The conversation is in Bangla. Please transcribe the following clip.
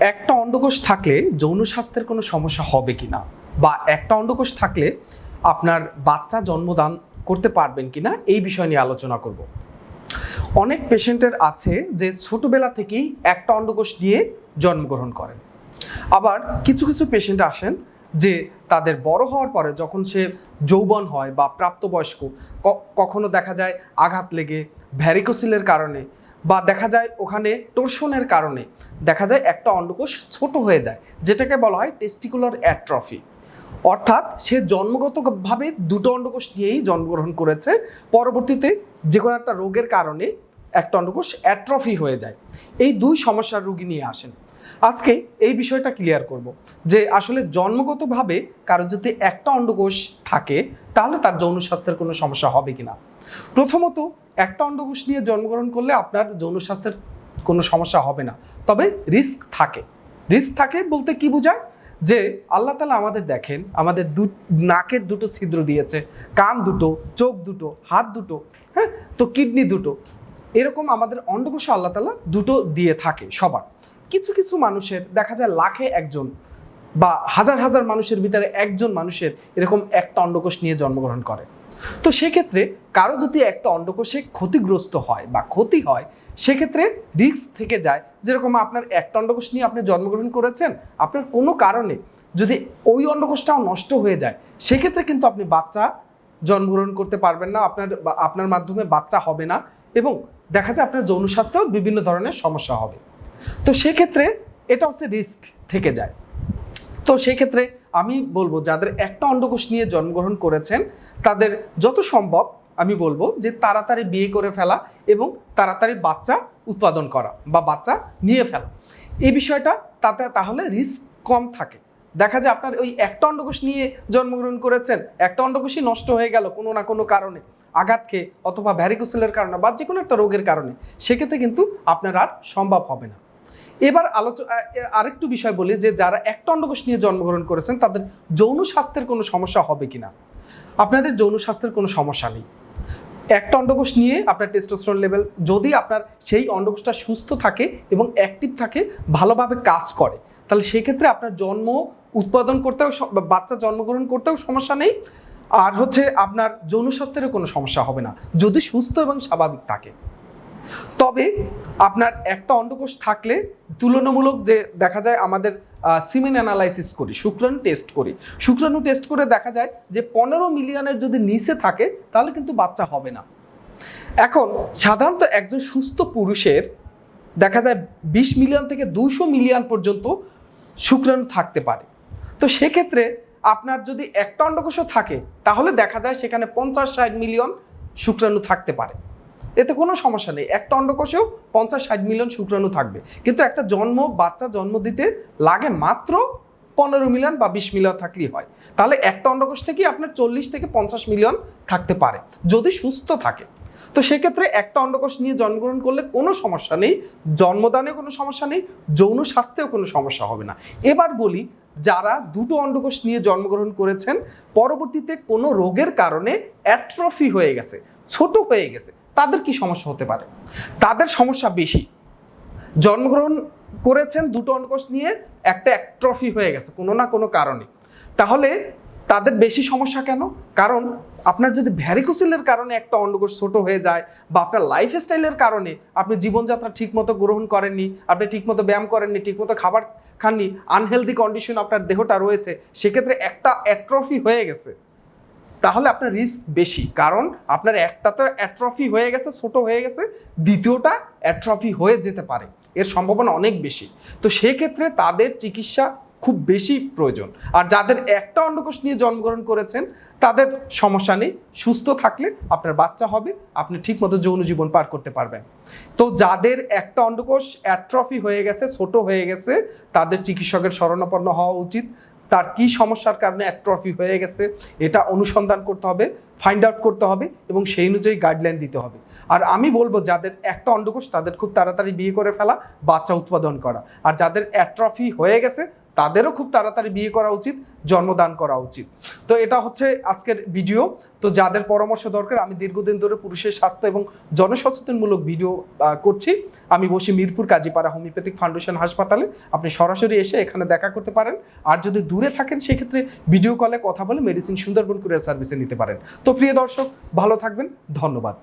একটা অন্ডকোষ থাকলে যৌন স্বাস্থ্যের কোনো সমস্যা হবে কি না বা একটা অন্ডকোষ থাকলে আপনার বাচ্চা জন্মদান করতে পারবেন কি না এই বিষয় নিয়ে আলোচনা করব। অনেক পেশেন্টের আছে যে ছোটবেলা থেকেই একটা অন্ডকোষ নিয়ে জন্মগ্রহণ করেন। আবার কিছু কিছু পেশেন্ট আসেন যে তাদের বড় হওয়ার পরে যখন সে যৌবন হয় বা প্রাপ্তবয়স্ক কখনো দেখা যায় আঘাত লেগে ভ্যারিকোসিলের কারণে বা দেখা যায় ওখানে টোর্সনের কারণে দেখা যায় একটা অন্ডকোষ ছোট হয়ে যায়, যেটাকে বলা হয় টেস্টিকুলার অ্যাট্রফি অর্থাৎ সে জন্মগতভাবে দুটো অন্ডকোষ নিয়েই জন্মগ্রহণ করেছে, পরবর্তীতে যে কোনো একটা রোগের কারণে একটা অন্ডকোষ অ্যাট্রফি হয়ে যায়। এই দুই সমস্যার রুগী নিয়ে আসেন। আজকে এই বিষয়টা ক্লিয়ার করব যে আসলে জন্মগতভাবে কারও যদি একটা অন্ডকোষ থাকে, তাহলে তার যৌন স্বাস্থ্যের কোনো সমস্যা হবে কিনা। প্রথমত একটা অন্ডকোষ নিয়ে জন্মগ্রহণ করলে আপনার যৌন স্বাস্থ্যের কোনো সমস্যা হবে না। তবে রিস্ক থাকে। রিস্ক থাকে বলতে কি বোঝায়? যে আল্লাহ তালা আমাদের দেখেন, আমাদের দু, নাকের দুটো ছিদ্র দিয়েছে, কান দুটো, চোখ দুটো, হাত দুটো হ্যাঁ? তো কিডনি দুটো। এরকম আমাদের অন্ডকোষ আল্লাহ তালা দুটো দিয়ে থাকে সবার। কিছু কিছু মানুষের, দেখা যায় লাখে একজন বা হাজার হাজার মানুষের ভিতরে একজন মানুষের এরকম একটা অন্ডকোষ নিয়ে জন্মগ্রহণ করে। তো সেক্ষেত্রে কারও যদি একটা অন্ডকোষে ক্ষতিগ্রস্ত হয় বা ক্ষতি হয়, সেক্ষেত্রে রিস্ক থেকে যায়। যেরকম আপনার একটা অন্ডকোষ নিয়ে আপনি জন্মগ্রহণ করেছেন, আপনার কোনো কারণে যদি ওই অন্ডকোষটাও নষ্ট হয়ে যায়, সেক্ষেত্রে কিন্তু আপনি বাচ্চা জন্মগ্রহণ করতে পারবেন না, আপনার আপনার মাধ্যমে বাচ্চা হবে না এবং দেখা যায় আপনার যৌন স্বাস্থ্যেও বিভিন্ন ধরনের সমস্যা হবে। তো সেক্ষেত্রে এটা হচ্ছে রিস্ক থেকে যায়। তো সেক্ষেত্রে আমি বলব, যাদের একটা অন্ডকোষ নিয়ে জন্মগ্রহণ করেছেন, তাদের যত সম্ভব আমি বলব যে তাড়াতাড়ি বিয়ে করে ফেলা এবং তাড়াতাড়ি বাচ্চা উৎপাদন করা বা বাচ্চা নিয়ে ফেলা। এই বিষয়টা তাতে তাহলে রিস্ক কম থাকে। দেখা যায় আপনার ওই একটা অন্ডকোষ নিয়ে জন্মগ্রহণ করেছেন, একটা অন্ডকোষই নষ্ট হয়ে গেল কোনো না কোনো কারণে, আঘাত খেয়ে অথবা ভ্যারিকোসেলের কারণে বা যে কোনো একটা রোগের কারণে, সেক্ষেত্রে কিন্তু আপনার আর সম্ভব হবে না। এবার আলোচনা আরেকটু বিষয় বলি যে যারা একটা অন্ডকোষ নিয়ে জন্মগ্রহণ করেছেন, তাদের যৌন স্বাস্থ্যের কোনো সমস্যা হবে কিনা? আপনাদের যৌন স্বাস্থ্যের কোনো সমস্যা নেই। একটা অন্ডকোষ নিয়ে আপনার টেস্টোস্টেরন লেভেল যদি আপনার সেই অন্ডকোষটা সুস্থ থাকে এবং অ্যাক্টিভ থাকে, ভালোভাবে কাজ করে, তাহলে সেক্ষেত্রে আপনার জন্ম উৎপাদন করতেও বাচ্চা জন্মগ্রহণ করতেও সমস্যা নেই। আর হচ্ছে আপনার যৌন স্বাস্থ্যেরও কোনো সমস্যা হবে না। যদি সুস্থ এবং স্বাভাবিক থাকে। তবে আপনার একটা অন্ডকোষ থাকলে তুলনামূলক যে দেখা যায় আমাদের সিমেন অ্যানালাইসিস করি, শুক্রাণু টেস্ট করি। শুক্রাণু টেস্ট করে দেখা যায় যে পনেরো মিলিয়নের যদি নিচে থাকে, তাহলে কিন্তু বাচ্চা হবে না। এখন সাধারণত একজন সুস্থ পুরুষের দেখা যায় বিশ মিলিয়ন থেকে দুশো মিলিয়ন পর্যন্ত শুক্রাণু থাকতে পারে। তো সেক্ষেত্রে আপনার যদি একটা অন্ডকোষও থাকে, তাহলে দেখা যায় সেখানে পঞ্চাশ ষাট মিলিয়ন শুক্রাণু থাকতে পারে। এতে কোনো সমস্যা নেই। একটা অন্ডকোষেও পঞ্চাশ ষাট মিলিয়ন শুক্রাণু থাকবে। কিন্তু একটা জন্ম, বাচ্চা জন্ম দিতে লাগে মাত্র পনেরো মিলিয়ন বা বিশ মিলিয়ন থাকলেই হয়। তাহলে একটা অন্ডকোষ থেকেই আপনার চল্লিশ থেকে পঞ্চাশ মিলিয়ন থাকতে পারে, যদি সুস্থ থাকে। তো সেক্ষেত্রে একটা অন্ডকোষ নিয়ে জন্মগ্রহণ করলে কোনো সমস্যা নেই জন্মদানে কোনো সমস্যা নেই, যৌন স্বাস্থ্যেও কোনো সমস্যা হবে না। এবার বলি, যারা দুটো অন্ডকোষ নিয়ে জন্মগ্রহণ করেছেন, পরবর্তীতে কোনো রোগের কারণে অ্যাট্রফি হয়ে গেছে, ছোট হয়ে গেছে। তাদের কি সমস্যা হতে পারে? তাদের সমস্যা বেশি। জন্মগ্রহণ করেছেন দুটো অন্ডকোষ নিয়ে একটা অ্যাট্রফি হয়ে গেছে, কোনো না কোনো কারণে। তাহলে তাদের বেশি সমস্যা কেন? কারণ আপনার যদি ভ্যারিকোসিলের কারণে একটা অন্ডকোষ ছোট হয়ে যায় বা আপনার লাইফস্টাইলের কারণে আপনি জীবনযাত্রা ঠিকমতো গ্রহণ করেননি, আপনি ঠিকমতো ব্যায়াম করেননি, ঠিকমতো খাবার খাননি আনহেলদি কন্ডিশন আপনার দেহটা রয়েছে, সেক্ষেত্রে একটা অ্যাট্রফি হয়ে গেছে। তাহলে আপনার রিস্ক বেশি। কারণ আপনার একটা তো অ্যাট্রফি হয়ে গেছে, ছোট হয়ে গেছে, দ্বিতীয়টা অ্যাট্রফি হয়ে যেতে পারে। এর সম্ভাবনা অনেক বেশি। তো সেক্ষেত্রে তাদের চিকিৎসা খুব বেশি প্রয়োজন। আর যাদের একটা অন্ডকোষ নিয়ে জন্মগ্রহণ করেছেন, তাদের সমস্যা নেই। সুস্থ থাকলে আপনার বাচ্চা হবে, আপনি ঠিকমতো যৌন জীবন পার করতে পারবেন। তো যাদের একটা অন্ডকোষ অ্যাট্রফি হয়ে গেছে, ছোট হয়ে গেছে, তাদের চিকিৎসকের শরণাপন্ন হওয়া উচিত। তার কি সমস্যার কারণে অ্যাট্রফি হয়ে গেছে, এটা অনুসন্ধান করতে হবে ফাইন্ড আউট করতে হবে এবং সেই অনুযায়ী গাইডলাইন দিতে হবে। আর আমি বলব, যাদের একটা অন্ডকোষ, তাদের খুব তাড়াতাড়ি বিয়ে করে ফেলা, বাচ্চা উৎপাদন করা। আর যাদের অ্যাট্রফি হয়ে গেছে তাদেরও খুব তাড়াতাড়ি বিয়ে করা উচিত, জন্মদান করা উচিত। তো এটা হচ্ছে আজকের ভিডিও। তো যাদের পরামর্শ দরকার, আমি দীর্ঘদিন ধরে পুরুষের স্বাস্থ্য এবং জনসচেতনমূলক ভিডিও করছি। আমি বসি মিরপুর কাজীপাড়া হোমিওপ্যাথিক ফাউন্ডেশন হাসপাতালে। আপনি সরাসরি এসে এখানে দেখা করতে পারেন। আর যদি দূরে থাকেন, সেক্ষেত্রে ভিডিও কলে কথা বলে মেডিসিন সুন্দরবন কুরিয়ার সার্ভিসে নিতে পারেন। তো প্রিয় দর্শক, ভালো থাকবেন। ধন্যবাদ।